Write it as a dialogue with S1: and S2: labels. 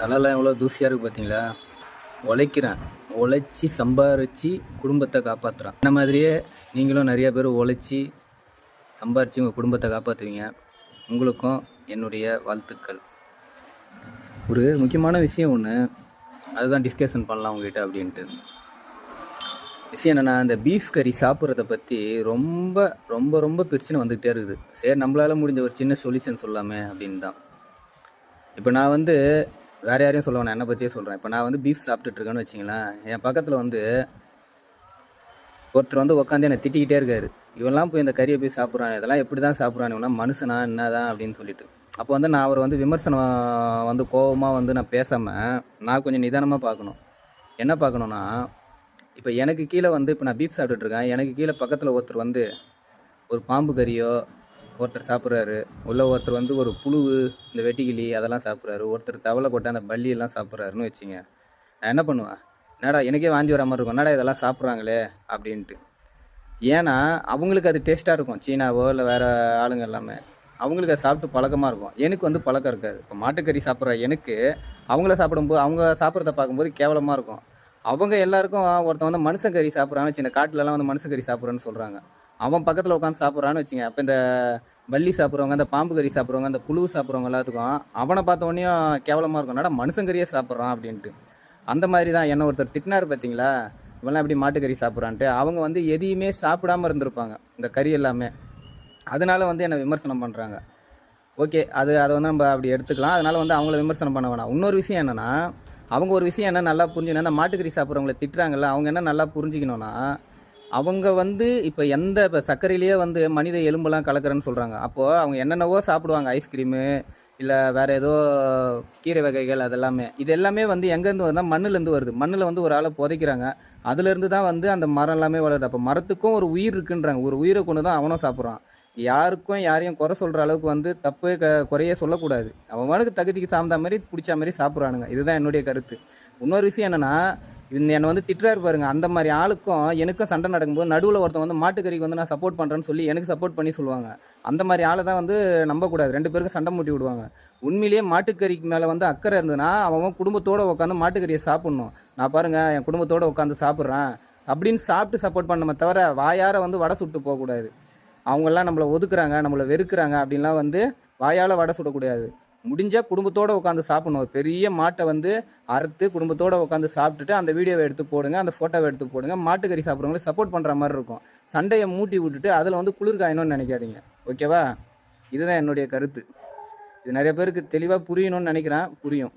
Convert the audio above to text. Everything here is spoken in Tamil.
S1: தலைலாம் எவ்வளோ தூசியாக இருக்குது பார்த்தீங்களா? உழைக்கிறேன். உழைச்சி சம்பாரித்து குடும்பத்தை காப்பாற்றுறேன் இந்த மாதிரியே நீங்களும் நிறைய பேர் உழைச்சி சம்பாரித்து உங்கள் குடும்பத்தை காப்பாற்றுவீங்க உங்களுக்கும் என்னுடைய வாழ்த்துக்கள். ஒரு முக்கியமான விஷயம் ஒன்று அதுதான் டிஸ்கஷன் பண்ணலாம் உங்ககிட்ட அப்படின்ட்டு. விஷயம் என்னென்னா இந்த பீஃப் கறி சாப்பிட்றத பற்றி ரொம்ப ரொம்ப ரொம்ப பிரச்சனை வந்துகிட்டே இருக்குது. சரி நம்மளால் முடிஞ்ச ஒரு சின்ன சொல்யூஷன் சொல்லாமே அப்படின்னு தான் இப்போ நான் வந்து வேறு யாரையும் சொல்ல வேணாம். என்னை பற்றியே சொல்கிறேன் இப்போ நான் வந்து பீஃப் சாப்பிட்டுட்டு இருக்கேன்னு வச்சிங்களேன் என் பக்கத்தில் வந்து ஒருத்தர் வந்து உட்காந்து என்னை திட்டிக்கிட்டே இருக்காரு. இவெல்லாம் போய் இந்த கறியை போய் சாப்பிட்றான் இதெல்லாம் எப்படி தான் சாப்பிட்றானுன்னா மனுஷனா என்னதான் அப்படின்னு சொல்லிட்டு. அப்போ வந்து நான் அவர் வந்து விமர்சனம் வந்து கோபமாக வந்து நான் பேசாமல் நான் கொஞ்சம் நிதானமாக பார்க்கணும். என்ன பார்க்கணுன்னா இப்போ எனக்கு கீழே வந்து இப்போ நான் பீஃப் சாப்பிட்டுட்ருக்கேன் எனக்கு கீழே பக்கத்தில் ஒருத்தர் வந்து ஒரு பாம்பு கறியோ ஒருத்தர் சாப்பிட்றாரு. உள்ள ஒருத்தர் வந்து ஒரு புழு இந்த வெட்டிக்கிளி அதெல்லாம் சாப்பிட்றாரு. ஒருத்தர் தவளை கொட்டை அந்த பள்ளியெல்லாம் சாப்பிட்றாருன்னு வச்சுங்க. நான் என்ன பண்ணுவேன்? என்னடா எனக்கே வாந்தி வர மாதிரி இருக்கும். என்னடா இதெல்லாம் சாப்பிட்றாங்களே? அப்படின்ட்டு. ஏன்னா அவங்களுக்கு அது டேஸ்ட்டாக இருக்கும். சீனாவோ இல்லை வேறு ஆளுங்க எல்லாமே. அவங்களுக்கு அது சாப்பிட்டு பழக்கமாக இருக்கும். எனக்கு வந்து பழக்கம் இருக்காது. இப்போ மாட்டுக்கறி சாப்பிட்ற எனக்கு அவங்கள சாப்பிடும்போது அவங்க சாப்பிட்றத பார்க்கும்போது கேவலமாக இருக்கும். அவங்க எல்லாருக்கும் ஒருத்தன் வந்து மனுஷன் கறி சாப்பிட்றான்னு சின்ன காட்டுலலாம் வந்து மனுஷன் கறி சாப்பிட்றேன்னு சொல்கிறாங்க அவன் பக்கத்தில் உட்காந்து சாப்பிட்றான்னு வச்சுங்க. அப்போ இந்த வள்ளி சாப்பிட்றவங்க அந்த பாம்பு கறி சாப்பிட்றவங்க அந்த புழு சாப்பிட்றவங்க எல்லாத்துக்கும் அவனை பார்த்த உடனே கேவலமாக இருக்கும். என்னடா மனுஷங்கறியே சாப்பிட்றான் அப்படின்ட்டு. அந்த மாதிரி தான் என்ன ஒருத்தர் திட்டினார் பார்த்தீங்களா இவெல்லாம் எப்படி மாட்டுக்கறி சாப்பிட்றான்ட்டு. அவங்க வந்து எதையுமே சாப்பிடாம இருந்திருப்பாங்க. இந்த கறி எல்லாமே. அதனால வந்து என்னை விமர்சனம் பண்ணுறாங்க ஓகே அது அதை வந்து நம்ம அப்படி எடுத்துக்கலாம். அதனால் வந்து அவங்கள விமர்சனம் பண்ண வேணாம். இன்னொரு விஷயம் என்னென்னா அவங்க ஒரு விஷயம் என்ன நல்லா புரிஞ்சுக்கணும். அந்த மாட்டுக்கறி சாப்பிட்றவங்கள திட்டுறாங்கல்ல அவங்க என்ன நல்லா புரிஞ்சுக்கணும்னா அவங்க வந்து இப்போ எந்த இப்போ சர்க்கரையிலேயே வந்து மனித எலும்பெல்லாம் கலக்கிறேன்னு சொல்கிறாங்க அப்போது அவங்க என்னென்னவோ சாப்பிடுவாங்க ஐஸ்கிரீமு இல்லை வேறு ஏதோ கீரை வகைகள் அதெல்லாமே. இது எல்லாமே வந்து எங்கேருந்து வருதுன்னா மண்ணுலேருந்து வருது. மண்ணில் வந்து ஒரு ஆளை புதைக்கிறாங்க. அதுலேருந்து தான் வந்து அந்த மரம் எல்லாமே வளருது. அப்போ மரத்துக்கும் ஒரு உயிர் இருக்குன்றாங்க. ஒரு உயிரை கொண்டு தான் அவனும் சாப்பிட்றான். யாருக்கும் யாரையும் குறை சொல்கிற அளவுக்கு வந்து தப்பு க குறையே சொல்லக்கூடாது. அவனுக்கு தகுதிக்கு சார்ந்த மாதிரி பிடிச்ச மாதிரி சாப்பிட்றானுங்க. இதுதான் என்னுடைய கருத்து. இன்னொரு விஷயம் என்னென்னா இந்த என்னை வந்து திட்டுறாரு பாருங்க. அந்த மாதிரி ஆளுக்கும் எனக்கும் சண்டை நடக்கும்போது நடுவில் ஒருத்தன் வந்து மாட்டுக்கறிக்கு வந்து நான் சப்போர்ட் பண்ணுறேன்னு சொல்லி எனக்கு சப்போர்ட் பண்ணி சொல்லுவாங்க. அந்த மாதிரி ஆளை தான் வந்து நம்பக்கூடாது. ரெண்டு பேருக்கும் சண்டை மூட்டி விடுவாங்க. உண்மையிலேயே மாட்டுக்கறிக்கு மேலே வந்து அக்கறை இருந்ததுன்னா அவன் குடும்பத்தோடு உட்காந்து மாட்டுக்கறியை சாப்பிட்ணும். நான் பாருங்க என் குடும்பத்தோடு உட்காந்து சாப்பிட்றேன் அப்படின்னு சாப்பிட்டு சப்போர்ட் பண்ணணுமே தவிர வாயார வந்து வடை சுட்டு போகக்கூடாது. அவங்கெல்லாம் நம்மளை ஒதுக்குறாங்க நம்மளை வெறுக்கிறாங்க அப்படின்லாம் வந்து வாயால் வடை சுடக்கூடாது. முடிஞ்சால் குடும்பத்தோடு உட்காந்து சாப்பிடணும். ஒரு பெரிய மாட்டை வந்து அறுத்து குடும்பத்தோடு உட்காந்து சாப்பிட்டுட்டு அந்த வீடியோவை எடுத்து போடுங்க அந்த ஃபோட்டோவை எடுத்து போடுங்க. மாட்டுக்கறி சாப்பிட்றவங்களை சப்போர்ட் பண்ணுற மாதிரி இருக்கும். சண்டையை மூட்டி விட்டுட்டு அதில் வந்து குளிர் காயணும்னு நினைக்காதீங்க. ஓகேவா இதுதான் என்னுடைய கருத்து. இது நிறைய பேருக்கு தெளிவாக புரியணும்னு நினைக்கிறேன். புரியும்.